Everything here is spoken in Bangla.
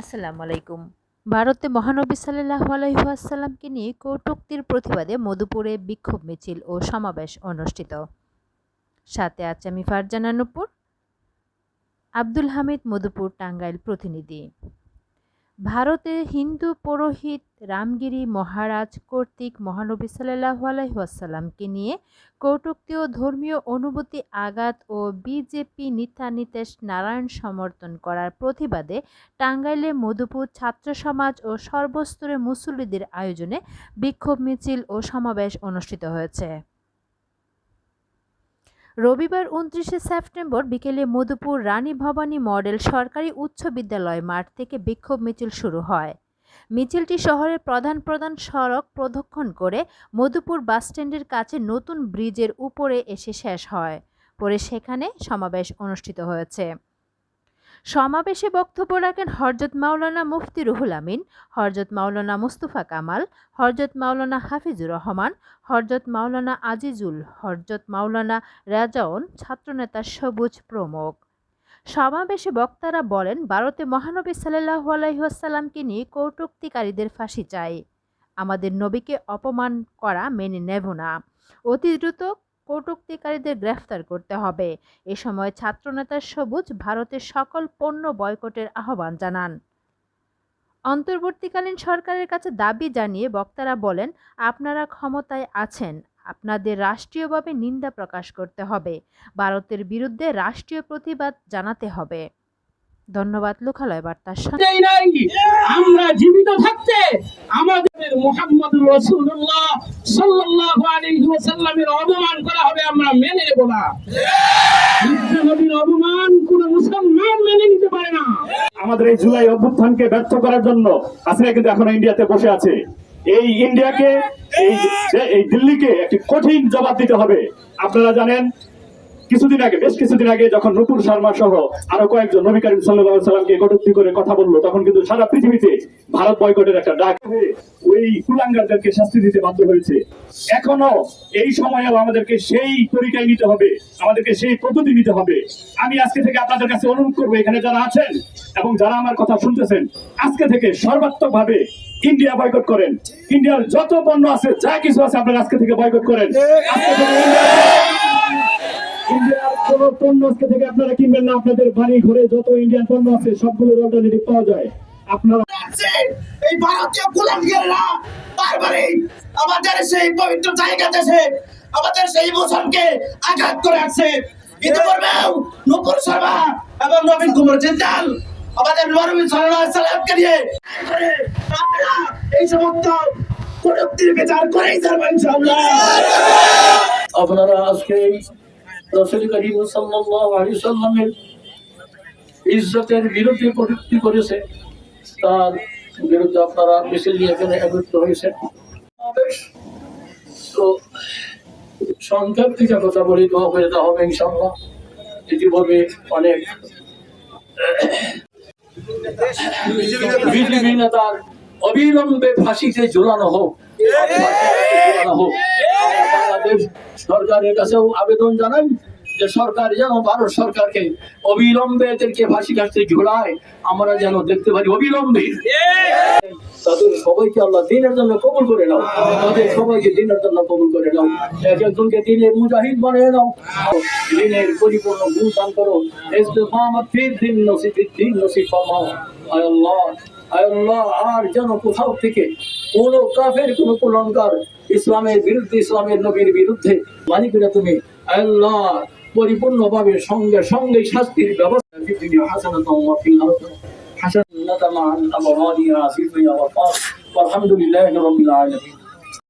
আসসালামু আলাইকুম। ভারতে মহানবী সাল্লাহ আলহিহাসাল্লামকে নিয়ে কটূক্তির প্রতিবাদে মধুপুরে বিক্ষোভ মিছিল ও সমাবেশ অনুষ্ঠিত। সাথে আছে আমি ফারজানা নুপুর আব্দুল হামিদ মধুপুর টাঙ্গাইল প্রতিনিধি। ভারতে হিন্দু পুরোহিত রামগিরি মহারাজ কর্তৃক মহানবী সাল্লাহ আলহিহাসাল্লামকে নিয়ে কটূক্তি ও ধর্মীয় অনুভূতি, আঘাত ও বিজেপি নেতা নীতেশ নারায়ণ সমর্থন করার প্রতিবাদে টাঙ্গাইলে মধুপুর ছাত্র সমাজ ও সর্বস্তরের মুসল্লিদের আয়োজনে বিক্ষোভ মিছিল ও সমাবেশ অনুষ্ঠিত হয়েছে। রবিবার উনত্রিশে সেপ্টেম্বর বিকেলে মধুপুর রানী ভবানী মডেল সরকারি উচ্চ বিদ্যালয় মাঠ থেকে বিক্ষোভ মিছিল শুরু হয়। মিছিলটি শহরের প্রধান প্রধান সড়ক প্রদক্ষণ করে মধুপুর বাসস্ট্যান্ডের কাছে নতুন ব্রিজের উপরে এসে শেষ হয়। পরে সেখানে সমাবেশ অনুষ্ঠিত হয়েছে। সমাবেশে বক্তব্য রাখেন হরজত মাওলানা মুফতি রুহুল আমিন, হরজত মাওলানা মুস্তফা কামাল, হরজত মাওলানা হাফিজুর রহমান, হরজত মাওলানা আজিজুল, হরজত মাওলানা রাজাউন, ছাত্রনেতা সবুজ প্রমুখ। সমাবেশে বক্তারা বলেন, ভারতে মহানবী সাল্লাহু আলাইসাল্লামকে নিয়ে কৌটুক্তিকারীদের ফাঁসি চাই। আমাদের নবীকে অপমান করা মেনে নেব না। অতি দ্রুত কটুক্তিকারীদের গ্রেফতার করতে হবে। এ সময় ছাত্রনেতা সবুজ ভারতের সকল পণ্য বয়কটের আহ্বান জানান। অন্তর্বর্তীকালীন সরকারের কাছে দাবি জানিয়ে বক্তারা বলেন, আপনারা ক্ষমতায় আছেন। আপনাদের রাষ্ট্রীয়ভাবে নিন্দা প্রকাশ করতে হবে। ভারতের বিরুদ্ধে রাষ্ট্রীয় প্রতিবাদ জানাতে হবে। ধন্যবাদ, লোকালয় বার্তার সাথে আমরা জীবিত থাকতে আমাদের মোহাম্মদ রসুল্লাহ সাল্লাল্লাহু আলাইহি ওয়াসাল্লামের অপমান করা হবে আমরা মেনে নেব না। না। আমাদের এই জুলাই অভ্যুত্থানকে ব্যর্থ করার জন্য হাসিনা কিন্তু এখনও ইন্ডিয়াতে বসে আছে। এই ইন্ডিয়াকে এই দিল্লিকে একটি কঠিন জবাব দিতে হবে। আপনারা জানেন কিছুদিন আগে, বেশ কিছুদিন আগে যখন নুপুর শর্মা সহ আরও কয়েকজন নবী করিম সাল্লাল্লাহু সাল্লামকে কটূক্তি করে কথা বলল, তখন কিন্তু সারা পৃথিবীতে ভারত বয়কটের একটা ডাক ওই কুলাঙ্গারদেরকে শাস্তি দিতে বাধ্য হয়েছে। এখনও এই সময়েও আমাদেরকে সেই তরিকায় নিতে হবে, আমাদেরকে সেই পদ্ধতি নিতে হবে। আমি আজকে থেকে আপনাদের কাছে অনুরোধ করব, এখানে যারা আছেন এবং যারা আমার কথা শুনতেছেন, আজকে থেকে সর্বাত্মক ভাবে ইন্ডিয়া বয়কট করেন। ইন্ডিয়ার যত পণ্য আছে, যা কিছু আছে আপনারা আজকে থেকে বয়কট করেন। আজকে থেকে ইন্ডিয়ার কোন পণ্য আজকে থেকে আপনারা কিনবেন না। আপনাদের বাড়ি ঘরে যত ইন্ডিয়ান পণ্য আছে সবগুলোর অল্টারনেটিভ পাওয়া যায়। আপনারা এই ভারতীয় কুলাঙ্গেররা বারবারই আমাদের সেই পবিত্র জায়গা দেশে আমাদের সেই মোশনকে আঘাত করে আসছে ইতিপূর্বেও নূপুর শর্মা এবং নবীন কুমার জিন্দাল আমাদের নবী সাল্লাল্লাহু আলাইহি সাল্লামকে নিয়ে আপনারা এই সমস্ত কটূক্তির বিচার করেই যাবেন ইনশাআল্লাহ। আপনারা আজকে রসুল করিম সাল্লাল্লাহু আলাইহি সাল্লামের ইজ্জতের বিরুদ্ধে প্রযুক্তি করেছে তার বিরুদ্ধে আপনারা মিছিল নিয়ে এখানে একত্রিত হয়েছে তো সংক্ষেপ থেকে কথা বলি দোয়া করে দেওয়া হবে ইনশাল্লাহ ইতিপূর্বে অনেক বিজেপি নেতার অবিলম্বে ফাঁসিতে ঝুলানো হোক। সরকারের কাছেও আবেদন জানাই যে সরকার যেন ভারত সরকারকে অবিলম্বে এদেরকে ফাঁসি কাটতে ঝোলায়। আমরা যেন দেখতে পারি অবিলম্বে। তাদের সবাইকে আল্লাহ দিনের জন্য কবুল করে নাও। তাদের সবাইকে দিনের জন্য কবুল করে নাও। এক একজনকে দিনের মুজাহিদ বানিয়ে নাও। দিনের পরিপূর্ণ গুণ দান করো ইস্তেফামত ফির দিন নসিব দিন নসিব, ফরমাও। আয় আল্লাহ। আল্লাহ, আর যেন কোথাও থেকে কোনো কাফের, কোনো কুলঙ্কার ইসলামের বিরুদ্ধে, ইসলামের নবীর বিরুদ্ধে মালিকেরা তুমি আল্লাহ পরিপূর্ণভাবে সঙ্গে সঙ্গে শাস্তির ব্যবস্থা হাসান আল্লাহ আল্লাহ আল্লাহ আল্লাহ